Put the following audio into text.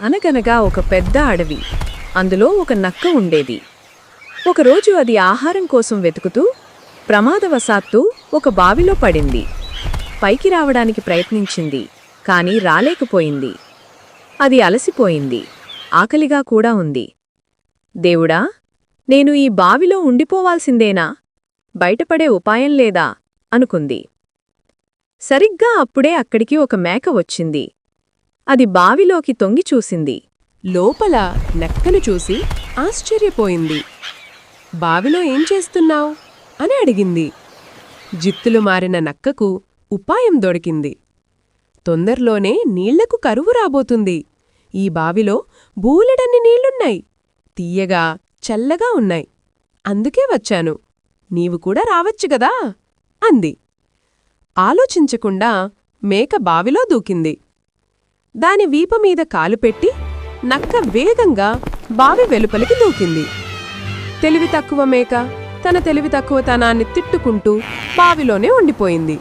అనగనగా ఒక పెద్ద అడవి. అందులో ఒక నక్క ఉండేది. ఒకరోజు అది ఆహారం కోసం వెతుకుతూ ప్రమాదవశాత్తు ఒక బావిలో పడింది. పైకి రావడానికి ప్రయత్నించింది కానీ రాలేకపోయింది. అది అలసిపోయింది. ఆకలిగా కూడా ఉంది. దేవుడా నేను ఈ బావిలో ఉండిపోవాల్సిందేనా? బయటపడే ఉపాయం లేదా? అనుకుంది. సరిగ్గా అప్పుడే అక్కడికి ఒక మేక వచ్చింది. అది బావిలోకి తొంగి చూసింది. లోపల నక్కను చూసి ఆశ్చర్యపోయింది. బావిలో ఏం చేస్తున్నావ్? అని అడిగింది. జిత్తులు మారిన నక్కకు ఉపాయం దొరికింది. తొందరలోనే నీళ్ళకు కరువు రాబోతుంది. ఈ బావిలో బూలెడన్ని నీళ్ళున్నాయి. తీయగా చల్లగా ఉన్నాయి. అందుకే వచ్చాను. నీవు కూడా రావచ్చు గదా? అంది. ఆలోచించకుండా మేక బావిలో దూకింది. దాని వీపు మీద కాలు పెట్టి నక్క వేగంగా బావి వెలుపలికి దూకింది. తెలివి తక్కువ మేక తన తెలివి తక్కువతనాన్ని తిట్టుకుంటూ బావిలోనే ఉండిపోయింది.